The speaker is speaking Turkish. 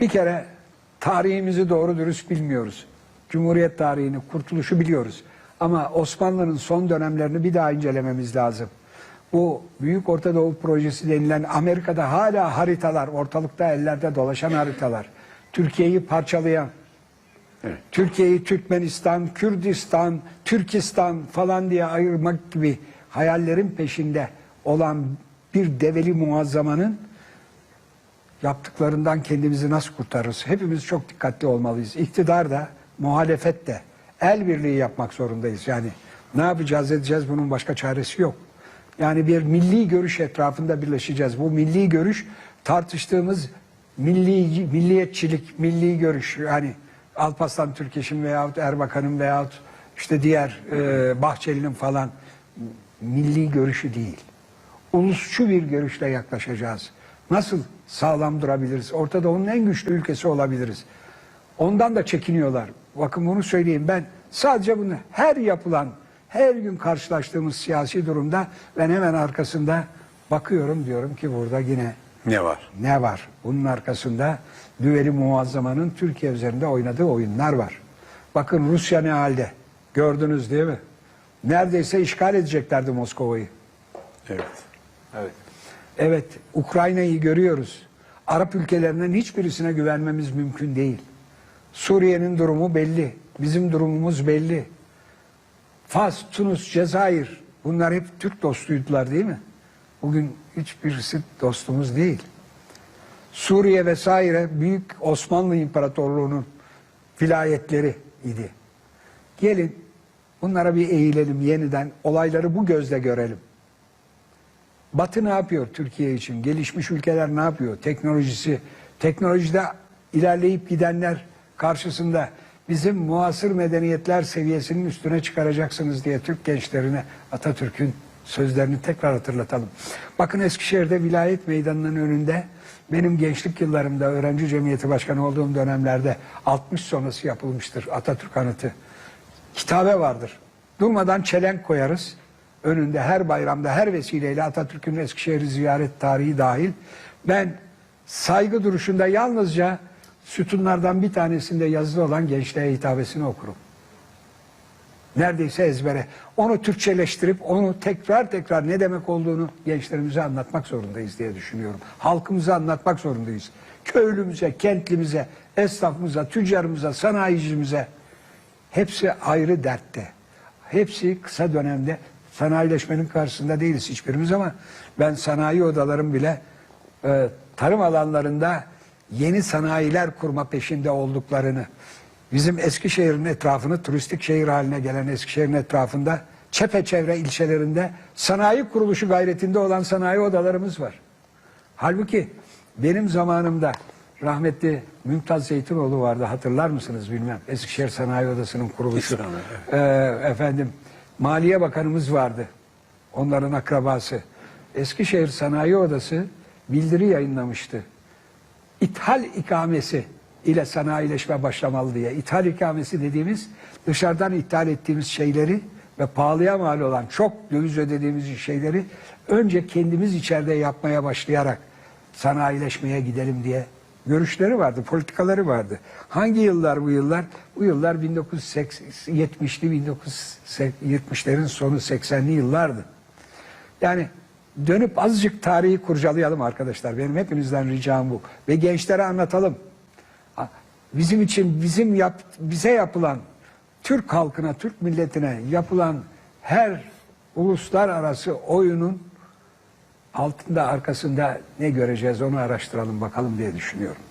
Bir kere tarihimizi doğru dürüst bilmiyoruz. Cumhuriyet tarihini, kurtuluşu biliyoruz. Ama Osmanlı'nın son dönemlerini bir daha incelememiz lazım. Bu Büyük Orta Doğu Projesi denilen Amerika'da hala haritalar, ortalıkta ellerde dolaşan haritalar. Türkiye'yi parçalayan, Türkiye'yi Türkmenistan, Kürdistan, Türkistan falan diye ayırmak gibi hayallerin peşinde olan bir develi muazzamanın yaptıklarından kendimizi nasıl kurtarırız? Hepimiz çok dikkatli olmalıyız. İktidar da, muhalefet de el birliği yapmak zorundayız. Yani ne yapacağız edeceğiz bunun başka çaresi yok. Yani bir milli görüş etrafında birleşeceğiz. Bu milli görüş tartıştığımız milli milliyetçilik, milli görüş yani Alparslan Türkeş'in veyahut Erbakan'ın veyahut işte diğer e, Bahçeli'nin falan milli görüşü değil. Ulusçu bir görüşle yaklaşacağız. Nasıl sağlam durabiliriz? Orta Doğu'nun en güçlü ülkesi olabiliriz. Ondan da çekiniyorlar. Bakın bunu söyleyeyim ben sadece bunu her yapılan, her gün karşılaştığımız siyasi durumda ben hemen arkasında bakıyorum diyorum ki burada yine Ne var? ne var? Bunun arkasında düveli muazzamanın Türkiye üzerinde oynadığı oyunlar var. Bakın Rusya ne halde? Gördünüz değil mi? Neredeyse işgal edeceklerdi Moskova'yı. Evet. Evet. Evet, Ukrayna'yı görüyoruz. Arap ülkelerinin hiçbirisine güvenmemiz mümkün değil. Suriye'nin durumu belli. Bizim durumumuz belli. Fas, Tunus, Cezayir bunlar hep Türk dostuydular değil mi? Bugün hiçbirisi dostumuz değil. Suriye vesaire büyük Osmanlı İmparatorluğu'nun vilayetleri idi. Gelin bunlara bir eğilelim yeniden olayları bu gözle görelim. Batı ne yapıyor Türkiye için? Gelişmiş ülkeler ne yapıyor? Teknolojisi, teknolojide ilerleyip gidenler karşısında bizim muasır medeniyetler seviyesinin üstüne çıkaracaksınız diye Türk gençlerine Atatürk'ün sözlerini tekrar hatırlatalım. Bakın Eskişehir'de vilayet meydanının önünde benim gençlik yıllarımda öğrenci cemiyeti başkanı olduğum dönemlerde 60 sonrası yapılmıştır Atatürk anıtı. Kitabe vardır. Durmadan çelenk koyarız. Önünde her bayramda her vesileyle Atatürk'ün Eskişehir'i ziyaret tarihi dahil. Ben saygı duruşunda yalnızca sütunlardan bir tanesinde yazılı olan gençliğe hitabesini okurum. Neredeyse ezbere. Onu Türkçeleştirip onu tekrar tekrar ne demek olduğunu gençlerimize anlatmak zorundayız diye düşünüyorum. Halkımıza anlatmak zorundayız. Köylümüze, kentlimize, esnafımıza, tüccarımıza, sanayicimize hepsi ayrı dertte. Hepsi kısa dönemde sanayileşmenin karşısında değiliz hiçbirimiz ama ben sanayi odalarım bile e, tarım alanlarında yeni sanayiler kurma peşinde olduklarını bizim Eskişehir'in etrafını turistik şehir haline gelen Eskişehir'in etrafında çepeçevre ilçelerinde sanayi kuruluşu gayretinde olan sanayi odalarımız var. Halbuki benim zamanımda rahmetli Mümtaz Zeytinoğlu vardı hatırlar mısınız bilmem. Eskişehir Sanayi Odası'nın kuruluşu. Ee, efendim Maliye Bakanımız vardı. Onların akrabası. Eskişehir Sanayi Odası bildiri yayınlamıştı. İthal ikamesi ile sanayileşme başlamalı diye. İthal ikamesi dediğimiz dışarıdan ithal ettiğimiz şeyleri ve pahalıya mal olan çok döviz ödediğimiz şeyleri önce kendimiz içeride yapmaya başlayarak sanayileşmeye gidelim diye görüşleri vardı, politikaları vardı. Hangi yıllar bu yıllar? Bu yıllar 1970'li, 1970'lerin sonu 80'li yıllardı. Yani dönüp azıcık tarihi kurcalayalım arkadaşlar. Benim hepinizden ricam bu. Ve gençlere anlatalım. Bizim için bizim yap, bize yapılan Türk halkına, Türk milletine yapılan her uluslararası oyunun altında arkasında ne göreceğiz onu araştıralım bakalım diye düşünüyorum.